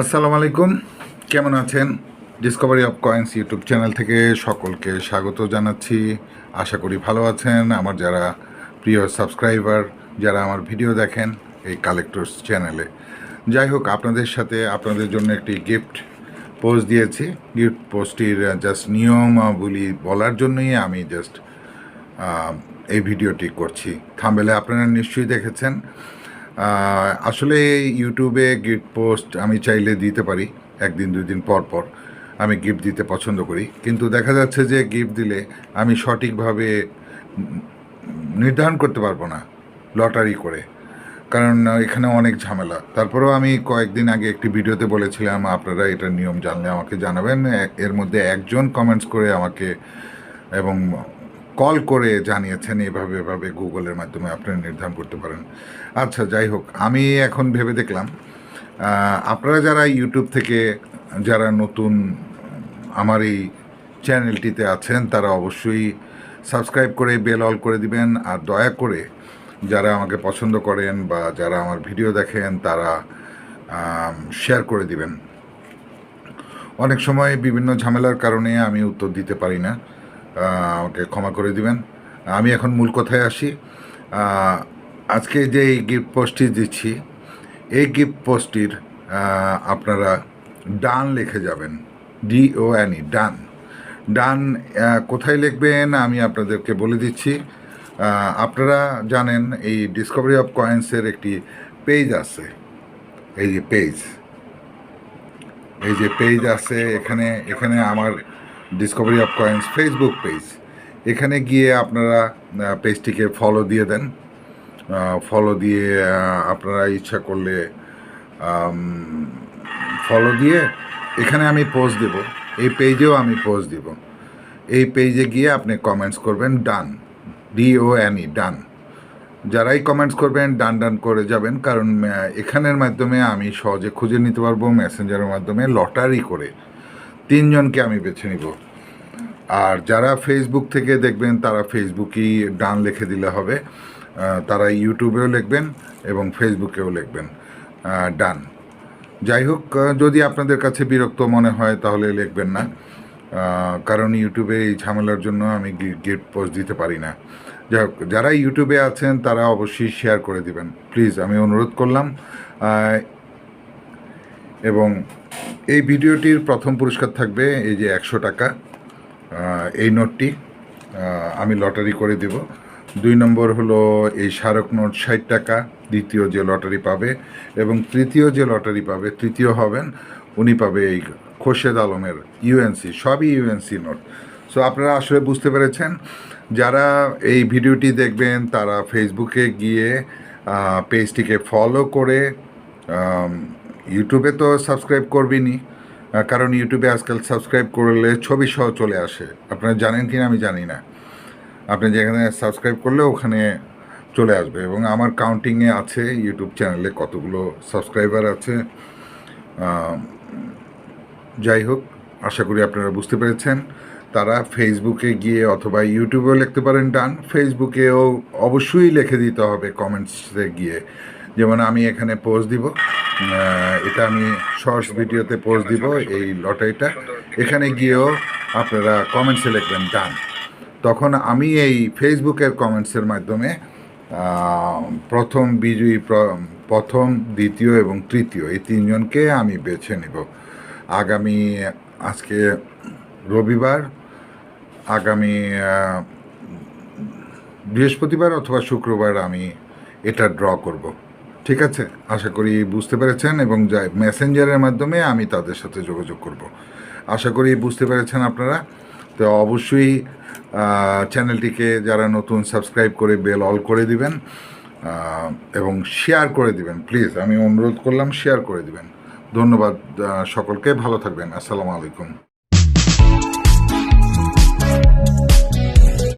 আসসালামু আলাইকুম। কেমন আছেন? Discovery of coins YouTube channel থেকে সকলকে স্বাগত জানাচ্ছি। আশা করি ভালো আছেন। আমার যারা প্রিয় সাবস্ক্রাইবার যারা আমার ভিডিও দেখেন এই কালেক্টরস চ্যানেলে যাই হোক, আপনাদের সাথে আপনাদের জন্য একটি গিফট পোস্ট দিয়েছি। গিফট পোস্টটির জাস্ট নিয়মাবলী বলার জন্যই আমি জাস্ট এই ভিডিওটি করছি। থাম্বেলে আপনারা নিশ্চয়ই দেখেছেন। আসলে ইউটিউবে গিফট পোস্ট আমি চাইলে দিতে পারি, একদিন দুই দিন পর পর আমি গিফট দিতে পছন্দ করি। কিন্তু দেখা যাচ্ছে যে গিফট দিলে আমি সঠিকভাবে নির্ধারণ করতে পারব না লটারি করে। কারণ এখানে অনেক ঝামেলা। তারপরেও আমি কয়েকদিন আগে একটি ভিডিওতে বলেছিলাম, আপনারা এটার নিয়ম জানলে আমাকে জানাবেন। এর মধ্যে একজন কমেন্টস করে আমাকে এবং কল করে জানিয়েছেন, এভাবে এভাবে গুগলের মাধ্যমে আপনারা নির্ধারণ করতে পারেন। আচ্ছা যাই হোক, আমি এখন ভেবে দেখলাম আপনারা যারা ইউটিউব থেকে, যারা নতুন, আমার এই চ্যানেলটিতে আছেন, তারা অবশ্যই সাবস্ক্রাইব করে, বেল অল করে দিবেন, আর দয়া করে যারা আমাকে পছন্দ করেন বা যারা আমার ভিডিও দেখেন, তারা শেয়ার করে দিবেন। অনেক সময় বিভিন্ন ঝামেলার কারণে আমি উত্তর দিতে পারি না। আমাকে ক্ষমা করে দিবেন। আমি এখন মূল কথায় আসি। আজকে যে এই গিফট পোস্টটি দিচ্ছি, এই গিফট পোস্টটির আপনারা ডান লিখে যাবেন। ডি ও ই ডান ডান কোথায় লিখবেন আমি আপনাদেরকে বলে দিচ্ছি। আপনারা জানেন এই ডিসকভারি অফ কয়েন্সের একটি পেজ আছে। এই যে পেজ এই যে পেজ আছে, এখানে এখানে আমার discovery of coins Facebook page এখানে গিয়ে আপনারা পেজটিকে ফলো দিয়ে দেন। ফলো দিয়ে আপনারা ইচ্ছা করলে ফলো দিয়ে এখানে আমি পোস্ট দেব। এই পেজেও আমি পোস্ট দেব। এই পেজে গিয়ে আপনি কমেন্টস করবেন ডান ডি ও এন ই ডান যারাই কমেন্টস করবেন ডান ডান করে যাবেন, কারণ এখানের মাধ্যমে আমি সহজে খুঁজে নিতে পারব মেসেঞ্জারের মাধ্যমে লটারি করে। তিনজনকে আমি বেছে নিব। আর যারা ফেসবুক থেকে দেখবেন, তারা ফেসবুকই ডান লিখে দিলে হবে। তারা ইউটিউবেও লিখবেন এবং ফেসবুকেও লিখবেন। ডান। যাই হোক যদি আপনাদের কাছে বিরক্ত মনে হয়, তাহলে লিখবেন না। কারণ ইউটিউবে এই ঝামেলার জন্য আমি গিফট পোস্ট দিতে পারি না। যাই হোক, যারা ইউটিউবে আছেন, তারা অবশ্যই শেয়ার করে দিবেন। প্লিজ আমি অনুরোধ করলাম। এবং এই ভিডিওটির প্রথম পুরস্কার থাকবে এই যে একশো টাকা এই নোটটি আমি লটারি করে দেব। দুই নম্বর হলো এই স্মারক নোট ষাট টাকা, দ্বিতীয় যে লটারি পাবে এবং তৃতীয় যে লটারি পাবে, তৃতীয় হবেন, উনি পাবে এই খোরশেদ আলমের ইউএনসি সবই ইউএনসি নোট। সো আপনারা আসলে বুঝতে পেরেছেন, যারা এই ভিডিওটি দেখবেন, তারা ফেসবুকে গিয়ে পেজটিকে ফলো করে ইউটিউবে তো সাবস্ক্রাইব করবেনই আহ, কারণ ইউটিউবে আজকাল সাবস্ক্রাইব করলে ছবি সহ চলে আসে। আপনারা জানেন কি না আমি জানি না। আপনি যেখানে সাবস্ক্রাইব করলে ওখানে চলে আসবে এবং আমার কাউন্টিংয়ে আছে ইউটিউব চ্যানেলে কতগুলো সাবস্ক্রাইবার আছে। যাই হোক আশা করি আপনারা বুঝতে পেরেছেন। তারা ফেসবুকে গিয়ে অথবা ইউটিউবেও লিখতে পারেন ডান। ফেসবুকেও অবশ্যই লিখে দিতে হবে কমেন্টসে গিয়ে। যেমন আমি এখানে পোস্ট দিব এটা আমি শর্টস ভিডিওতে পোস্ট দিব, এই লটারিটা। এখানে গিয়েও আপনারা কমেন্টসে লিখবেন ডান তখন আমি এই ফেসবুকের কমেন্টসের মাধ্যমে প্রথম বিজয়ী, প্র- প্রথম, দ্বিতীয় এবং তৃতীয় এই তিনজনকে আমি বেছে নেব। আগামী, আজকে রবিবার, আগামী বৃহস্পতিবার অথবা শুক্রবার আমি এটা ড্র করব। ঠিক আছে, আশা করি বুঝতে পেরেছেন এবং যাই মেসেঞ্জারের মাধ্যমে আমি তাদের সাথে যোগাযোগ করব। আশা করি বুঝতে পেরেছেন আপনারা। তো অবশ্যই চ্যানেলটিকে যারা নতুন সাবস্ক্রাইব করে বেল অল করে দিবেন এবং শেয়ার করে দিবেন, প্লিজ। আমি অনুরোধ করলাম, শেয়ার করে দিবেন। ধন্যবাদ সকলকে। ভালো থাকবেন। আসসালামু আলাইকুম।